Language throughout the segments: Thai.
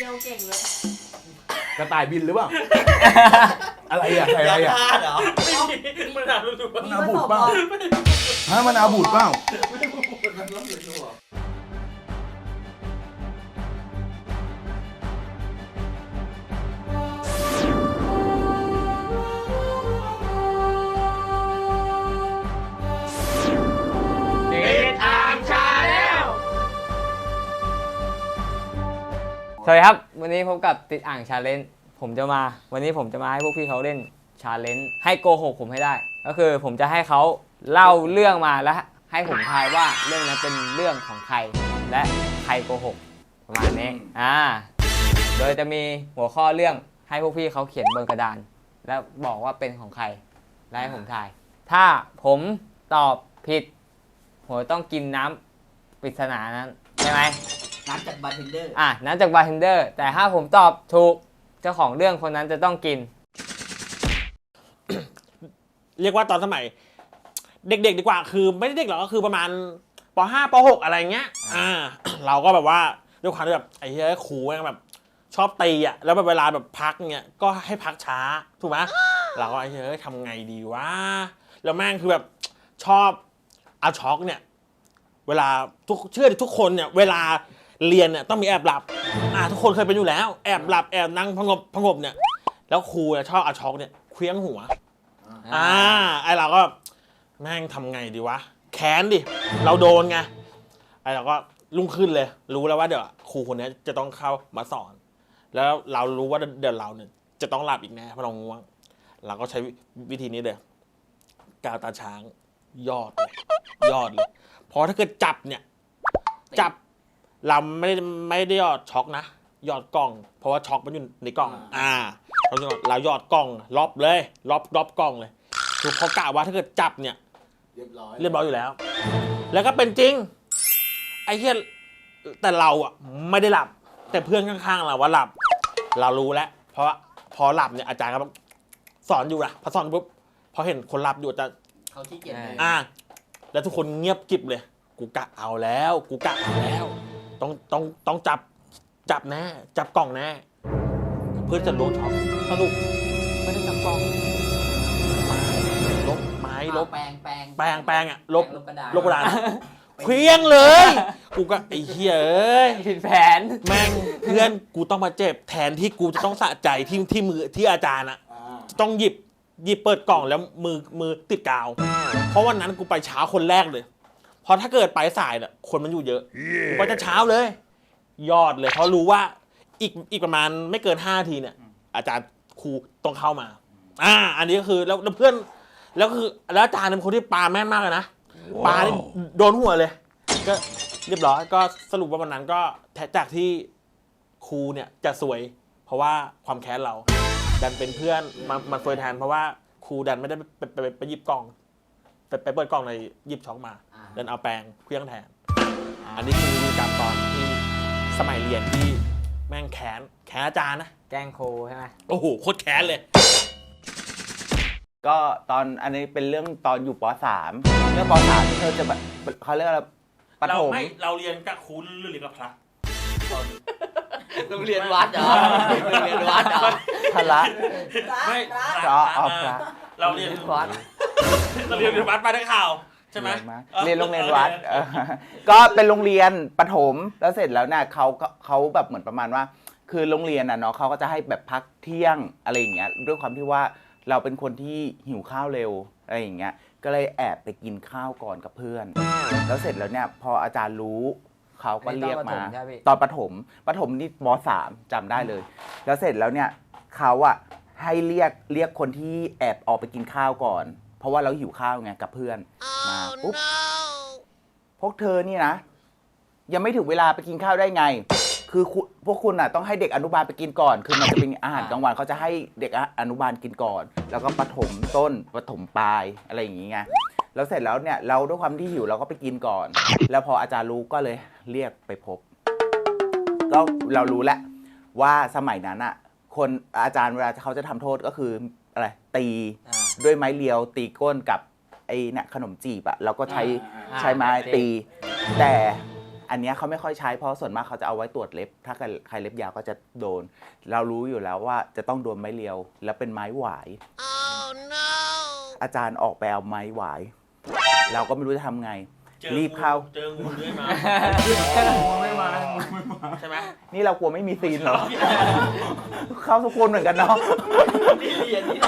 ที่ยวเก่งเลยกระต่ายบินหรือเปล่า อะไรอะใครอะไรยาอะธาตุเหรอไม่มีมันหารู้ตัวมะนาวบูดเปล่าฮะมะนาวบูดเปล่า วัสดีครับ วันนี้พบกับติดอ่างชาเลนจ์ผมจะมา วันนี้ผมจะมาให้พวกพี่เขาเล่นชาเลนจ์ให้โกหกผมให้ได้ ก็คือผมจะให้เขาเล่าเรื่องมาแล้ว ให้ผมทายว่าเรื่องนั้นเป็นเรื่องของใคร และใครโกหกประมาณนี้อ่าโดยจะมีหัวข้อเรื่องให้พวกพี่เขาเขียนบนกระดาน แล้วบอกว่าเป็นของใครและให้ผมทาย ถ้าผมตอบผิดผมต้องกินน้ำปริศนานั้นใช่ไหม น้ำจากบาร์เทนเดอร์ อะนั้นจากบาร์เทนเดอร์แต่ถ้าผมตอบถูกเจ้าของเรื่องคนนั้นจะต้องกิน เรียกว่าตอนสมัย เด็กๆดีกว่า คือไม่ได้เด็กหรอกก็คือประมาณป .5 ป .6 อะไรเงี้ย อ่า เราก็แบบว่าด้วยความที่แบบไอ้เหี้ยครูแม่งแบบ ชอบตีอะแล้วแบบเวลาแบบพักเงี้ยก็ให้พักช้าถูกไหมเราก็ไอ้เหี้ยทำไงดีวะแล้วแม่งคือแบบชอบอาช็อกเนี่ย เวลาทุกเชื่อดิทุกคนเนี่ย เวลา เรียนเนี่ยต้องมีแอบหลับ อ่าทุกคนเคยเป็นอยู่แล้ว แอบหลับแอบนั่งพงบพงบเนี่ย แล้วครูเนี่ยชอบอาช็อกเนี่ยเคลี้ยงหัว อ่าไอเราก็แม่งทำไงดีวะ แค้นดิ เราโดนไง ไอเราก็ลุ่งขึ้นเลย รู้แล้วว่าเดี๋ยวครูคนนี้จะต้องเข้ามาสอน แล้วเรารู้ว่าเดี๋ยวเราเนี่ยจะต้องหลับอีกแน่เพราะเราง่วง เราก็ใช้วิธีนี้เลยกาวตาช้างยอดเลยยอดเลยเพราะถ้าเกิดจับเนี่ย จับ เราไม่ได้ไม่ได้ยอดช็อกนะยอดกล้อง เพราะว่าช็อกมันอยู่ในกล้อง อ่าเราจะเรายอดกล้องรอบเลยรอบรอบกล้องเลยคือพอกะว่าถ้าเกิดจับเนี่ย เรียบร้อยเรียบร้อยอยู่แล้ว แล้วก็เป็นจริง ไอ้เหี้ยแต่เราอะไม่ได้หลับ แต่เพื่อนข้างๆเราว่าหลับ เรารู้แล้ว เพราะว่าพอหลับเนี่ยอาจารย์ก็แบบสอนอยู่นะพอสอนปุ๊บพอเห็นคนหลับอยู่อาจารย์เขาขี้เกียจเลยอ่า แล้วทุกคนเงียบกริบเลย กูกะเอาแล้ว กูกะเอาแล้ว ต้องต้องต้องจับจับแน่จับกล่องแน่เพื่อจะโดนช็อปสรุปไม่ได้จับกล่องไม้ลบไม้ลบแปลงแปลงแปลงแปลงอะลบลบกระดาษลบกระดานเคลี้ยงเลย กูก็ไอ้เหี้ยเอ้ยผิดแผนแม่งเพื่อนกูต้องมาเจ็บแทนที่กูจะต้องสะใจที่ที่มือที่อาจารย์อะอ่าต้องหยิบหยิบเปิดกล่องแล้วมือมือติดกาว เพราะวันนั้นกูไปเช้าคนแรกเลยเพ ราะถ้าเกิดไปสายเนี่ยคนมันอยู่เยอะกูไปแต่เช้าเลย ยอดเลยเพราะรู้ว่าอีกอีกประมาณไม่เกินห้าทีเนี่ย อาจารย์ครูต้องเข้ามา อ่า อันนี้ก็คือแล้วแล้วเพื่อน แล้วคือแล้วอาจารย์เป็นคนที่ปาแม่นมากเลยนะปานี่โดนหัวเลย ก็เรียบร้อยก็สรุปว่าวันนั้นก็แท้จากที่ครูเนี่ยจะสวย เพราะว่าความแค้นเรา ดันเป็นเพื่อนมามาซวยแทนเพราะว่าครูดันไม่ได้ไปไปไปไปหยิบกล่องไปไปเปิดกล่องในหยิบช็อกมา อ่าดันเอาแปรงเครื่องแทน อันนี้คือวิธีการตอนที่สมัยเรียนที่แม่งแค้นแค้นอาจารย์นะ แกล้งครูใช่ไหมโอ้โหโคตรแค้นเลย ก็ตอนอันนี้เป็นเรื่องตอนอยู่ป .3 เรื่องป .3 ที่เธอจะแบบเขาเรียกอะไรปเราฐมไม่เราเรียนกับครูหรือเรียนกับพระโรงเรียนวัดเหรอโรงเรียนวัดเหรอ พละ ไม่อ๋ออ๋อพระ เราเรียนวัด เราเรียนวัดไปได้ข่าว ใช่ไหมเรียนโรงเรียนวัดเออก็เป็นโรงเรียนประถมแล้วเสร็จแล้วเนี่ยเขาก็เขาแบบเหมือนประมาณว่า คือโรงเรียนน่ะเนาะเขาก็จะให้แบบพักเที่ยงอะไรอย่างเงี้ยด้วยความที่ว่าเราเป็นคนที่หิวข้าวเร็วอะไรอย่างเงี้ยก็เลยแอบไปกินข้าวก่อนกับเพื่อน แล้วเสร็จแล้วเนี่ยพออาจารย์รู้เขาก็เรียกมาใช่พี่ตอนประถมประถมนี่มสามจำได้เลย แล้วเสร็จแล้วเนี่ยเขาอะให้เรียกเรียกคนที่แอบออกไปกินข้าวก่อน เพราะว่าเราหิวข้าวไงกับเพื่อนมาปุ๊บพวกเธอนี่นะ ยังไม่ถึงเวลาไปกินข้าวได้ไง คือคุณพวกคุณอะต้องให้เด็กอนุบาลไปกินก่อน คือมันจะเป็นอาหารกลางวันเขาจะให้เด็กอนุบาลกินก่อน แล้วก็ประถมต้นประถมปลายอะไรอย่างงี้ไงแล้วเสร็จแล้วเนี่ยเราด้วยความที่หิวเราก็ไปกินก่อน แล้วพออาจารย์รู้ก็เลยเรียกไปพบ ก็เรารู้แล้วว่าสมัยนั้นอะ คนอาจารย์เวลาเขาจะทำโทษก็คืออะไรตีอ่า ด้วยไม้เรียวตีก้นกับไอ้เนี่ยขนมจีบอะเราก็ใช้อ่าใช้ไม้ตี แต่อันเนี้ยเขาไม่ค่อยใช้เพราะส่วนมากเขาจะเอาไว้ตรวจเล็บ ถ้าใครใครเล็บยาวก็จะโดน เรารู้อยู่แล้วว่าจะต้องโดนไม้เรียว แล้วเป็นไม้หวาย อาจารย์ออกไปเอาไม้หวาย เราก็ไม่รู้จะทำไง รีบเข้า เจองูเลื้อยมาไม่มาใช่ไหมนี่เรากลัวไม่มีซีนเหรอ เข้าทุกคนเหมือนกันเนาะนี่เรียนที่ไหน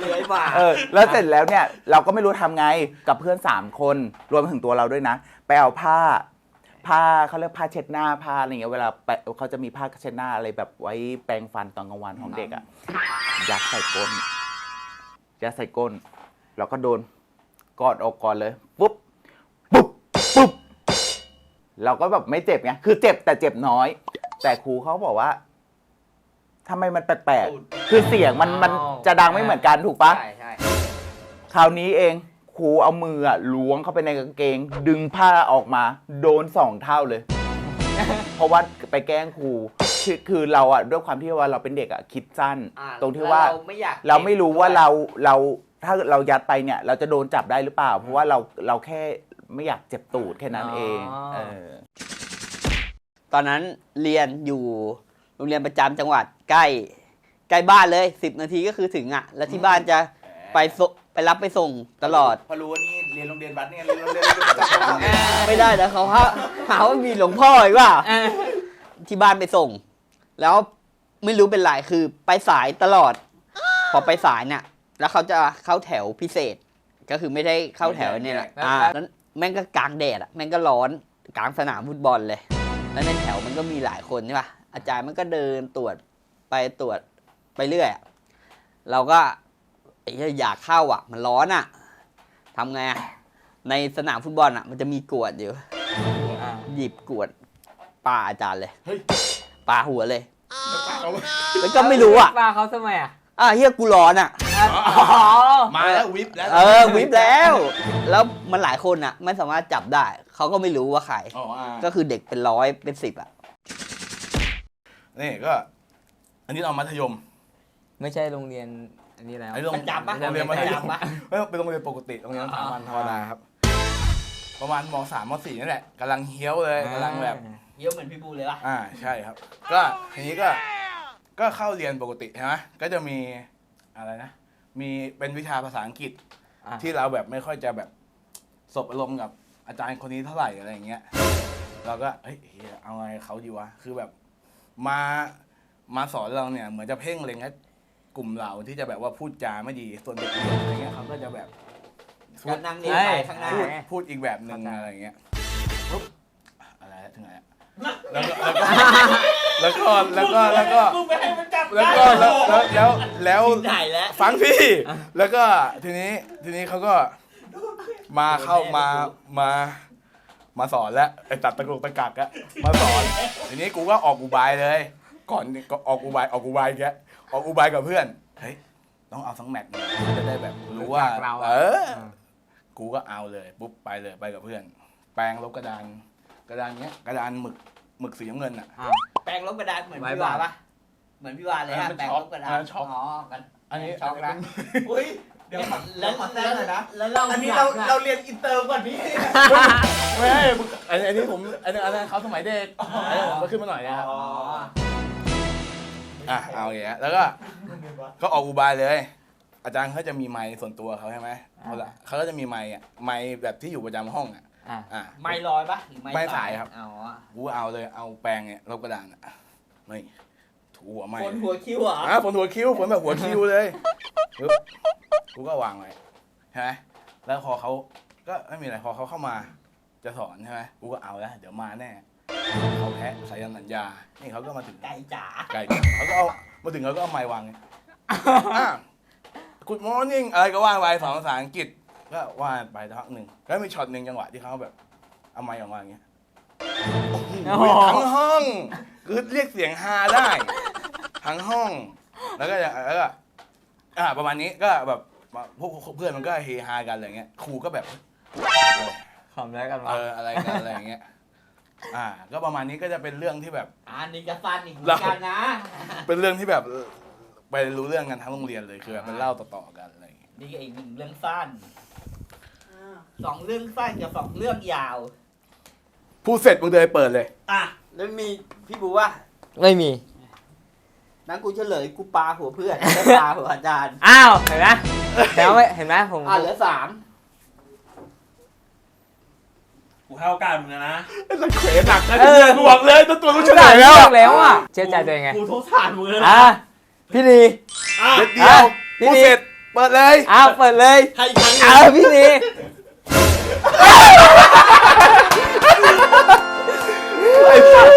เลื้อยมาเออ แล้วเสร็จแล้วเนี่ย เราก็ไม่รู้ทำไงกับเพื่อน 3 คนรวมถึงตัวเราด้วยนะ ไปเอาผ้า ผ้าเขาเรียกผ้าเช็ดหน้าผ้าอะไรเงี้ยเวลาไปเขาจะมีผ้าเช็ดหน้าอะไรแบบไว้แปรงฟันตอนกลางวันของเด็กอะยัดใส่ก้นยัดใส่ก้นเราก็โดนกอดอกก่อนเลยปุ๊บปุ๊บปุ๊บ เราก็แบบไม่เจ็บไงคือเจ็บแต่เจ็บน้อย แต่ครูเขาบอกว่าทำไมมันแปลกๆคือเสียงมันมันจะดังไม่เหมือนกันถูกปะใช่ใช่คราวนี้เองครูเอามืออะล้วงเข้าไปในกางเกง ดึงผ้าออกมา โดนสองเท่าเลย เพราะว่าไปแกล้งครูคือคือเราอะด้วยความที่ว่าเราเป็นเด็กอะคิดสั้น อ่าตรงที่ว่าเราไม่อยากเราไม่รู้ว่าเราเราถ้าเรายัดไปเนี่ย เราจะโดนจับได้หรือเปล่า เพราะว่าเราเราแค่ ไม่อยากเจ็บตูดแค่นั้นเองเออ ตอนนั้นเรียนอยู่โรงเรียนประจำจังหวัดใกล้ใกล้บ้านเลยสิบนาทีก็คือถึงอะ แล้วที่บ้านจะไปส่งไปรับไปส่งตลอด พอรู้ว่านี่เรียนโรงเรียนวัดเนี่ยเรียนโรงเรียนไม่ได้นะเขาหาหาว่ามีหลวงพ่ออีกว่า ที่บ้านไปส่ง แล้วไม่รู้เป็นไรคือไปสายตลอด พอไปสายเนี่ยแล้วเขาจะเข้าแถวพิเศษ ก็คือไม่ได้เข้าแถวเนี่ยแหละอ่าแล้ว แม่งก็กลางแดดอะแม่งก็ร้อนกลางสนามฟุตบอลเลย แล้วในแถวมันก็มีหลายคนใช่ป่ะอาจารย์มันก็เดินตรวจไปตรวจไปเรื่อยอะเราก็ไอ้เหี้ยอยากเข้าอะ มันร้อนอะทำไงอะในสนามฟุตบอลอะ มันจะมีกวดอยู่หยิบกวดปาอาจารย์เลยเฮ้ยปาหัวเลยแล้วก็ไม่รู้อะป้าเขาทำไมอะอะเฮียกูร้อนอะ มาแล้ววิปแล้วเออวิบแล้ว แล้วมันหลายคนอะ ไม่สามารถจับได้ เขาก็ไม่รู้ว่าใคร อ๋ออ่าก็คือเด็กเป็นร้อยเป็นสิบอะ นี่ก็ อันนี้เรามัธยม ไม่ใช่โรงเรียนอันนี้แล้วไอ้โรงประจำปะ โรงเรียนมัธยมประจำปะไม่เป็นโรงเรียนปกติโรงเรียนสถาบันธรรมดาครับ ประมาณมสามมสี่นั่นแหละกำลังเฮี้ยวเลยกำลังแบบ เยี่ยมเหมือนพี่บูเลยป่ะ อ่าใช่ครับ ก็ทีนี้ก็ก็เข้าเรียนปกติใช่ไหมก็จะมีอะไรนะ มีเป็นวิชาภาษาอังกฤษ อะ ที่เราแบบไม่ค่อยจะแบบสบอารมณ์กับอาจารย์คนนี้เท่าไหร่อะไรอย่างเงี้ยเราก็เฮ้ยเหี้ยเอาไงเขาดีวะคือแบบมามาสอนเราเนี่ยเหมือนจะเพ่งเล็งให้กลุ่มเราที่จะแบบว่าพูดจาไม่ดีส่วนเด็กเรียนอะไรเงี้ยเขาก็จะแบบพูก็ด นั่งเรียนไปข้างหน้าพูดพูดอีกแบบหนึ่งอะไรอย่างเงี้ยปุ๊บอะไรถึงไหนอะแล้วก็แล้วก็ แล้วก็แล้วก็ มึงไปให้มันจับแล้วก็แล้วแล้วแล้วแล้วไหนแล้ว ฟังพี่ แล้วก็ทีนี้ทีนี้เขาก็มาเข้ามามามาสอนแล้วไอ้ตัดตะกุกตะกักอะมาสอน ทีนี้กูก็ออกอุบายเลย ก่อนก็ออกอุบายออกอุบายแกออกอุบายกับเพื่อนเฮ้ยต้องเอาสังแมตช์หนึ่งจะได้แบบรู้ว่ารู้จักเราอะ เออ กูก็เอาเลยปุ๊บไปเลยไปกับเพื่อน แปรงลบกระดาน กระดานเนี้ยกระดานหมึกหมึกสีน้ำเงินอะอ่า แปลงลบกระดานเหมือนไว้พี่วาบ้างปะเหมือนพี่วาเลยฮะอันนั้นแปลงช็อลกบกระดาอันนนั้นช็อกอ๋อกันอันนี้ช็อกนะอุ้ยเดี๋ยวขอแล้วขอแทรกหน่อยนะแล้วเราอันนี้เราเราเรียนอินเตอร์ก่อนพี่ไม่ใช่อันนี้อันนี้ผมอันนี้อันนั้นเขาสมัยเด็กอันนี้ผมก็ขึ้นมาหน่อยนะครับอ๋ออะเอาอย่างเงี้ยแล้วก็ก็ออกอุบายเลย อาจารย์เขาจะมีไมค์ส่วนตัวเขาใช่ไหมเขาละเขาก็จะมีไมค์อะไมค์แบบที่อยู่ประจำห้องอะ อ่าอะ ไม่ลอยปะหรือไม่ไม่สายครับ อ๋อกูเอาเลยเอาแปรงเนี่ยลบกระดานอะไม่ถูหัวไมค์คนหัวคิ้วเหรออะฝนหัวคิ้วฝนแบบหัวคิ้วเลยปึ๊บกูก็วางไว้ใช่ไหมแล้วพอเขาก็ไม่มีอะไรพอเขาเข้ามา จะสอนใช่ไหมกูก็เอาแล้วเดี๋ยวมาแน่เขาแพ้สายันสัญญานี่เขาก็มาถึงไก่จ๋าไก่เขาก็เอามาถึงเขาก็เอาไม้วางไงกุดมอร์นิ่งอะไรก็ว่างไปสอนภาษาอังกฤษ ก็ว่าไปสักพักหนึ่งแล้วมีช็อตหนึ่งจังหวะที่เขาแบบเอาไม้ออกมาอย่างเงี้ยโอ้โหทั้งห้องคือเรียกเสียงฮาได้ทั้งห้อง แล้วก็จะแล้วก็อ่าประมาณนี้ก็แบบพวกเพื่อนมันก็เฮฮากันอะไรเงี้ยครูก็แบบขำแล้วกันวะเอออะไรกันอะไรอย่างเงี้ยอ่า ก็ประมาณนี้ก็จะเป็นเรื่องที่แบบ อันนี้ก็สั้นอีกเหมือเรานกันนะ เป็นเรื่องที่แบบไปรู้เรื่องกันทั้งโรงเรียนเลยคือแบบเป็นเล่าต่อๆกัน อะไรอย่างเงี้ยนี่ก็อีกหนึ่งเรื่องสั้นสองเรื่องสั้นกับสองเรื่องยาว พูดเสร็จมึงเดินไปเปิดเลย อะแล้วมีพี่บูว่าไม่มี นั้นกูเฉลยกูปาหัวเพื่อนไม่ปาหัวอาจารย์อ้าว เห็นไหมแล้วไม่เห็นไหมผมอะเหลือสามกูให้โอกาสมึงนะมันเขวหนักนะเนี่ยกูบอกเลยตัวตัวรู้เฉลได้ยแล้แล้ววแล้วอะเชื่อใจตัวเองไงกูโทษสารมึงเลยนะอะพี่นีอะเด็ดเดียวพี่พูดนี่เสร็จ เปิดเลยอ้าวเปิดเลยให้อีกครั้งหนึ่ง อ้าวพี่นีไอ้สัส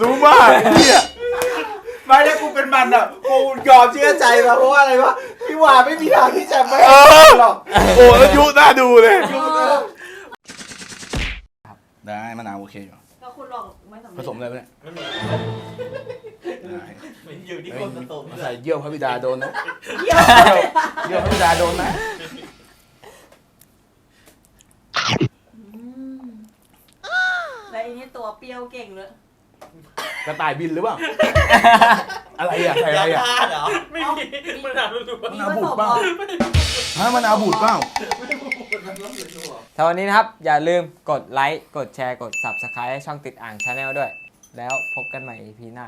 รู้มากไอ้เหี้ยไม่ถ้ากูเป็นมันอะกูยอมเชื่อใจมาเพราะว่าอะไรวะพี่ว่าไม่มีทางที่จะไม่เออหรอกโอ้แล้วยุน่าดูเลย ได้มะนาวโอเคอยู่ก็ คุณลองไม่สำผเร็จสมอะไรไปเนี่ยไม่มีได้มันอยู่ที่คนผสมใส่เยี่ยวพระบิดาโดนนะ เยี่ยมเยี่ยวพระบิดาโดนนะแล้วอันนี้ตัวเปรี้ยวเก่งเลย กระต่ายบินหรือเปล่า อะไรอะใส่อะไรอะพลาดเหรอไม่มีมันหนาดูมะนาวบูดเปล่าฮะมะนาวบูดเปล่า ถ้าวันนี้นะครับ อย่าลืมกดไลค์ กดแชร์ กด Subscribe ให้ช่องติดอ่างชาแนลด้วย แล้วพบกันใหม่ EP หน้า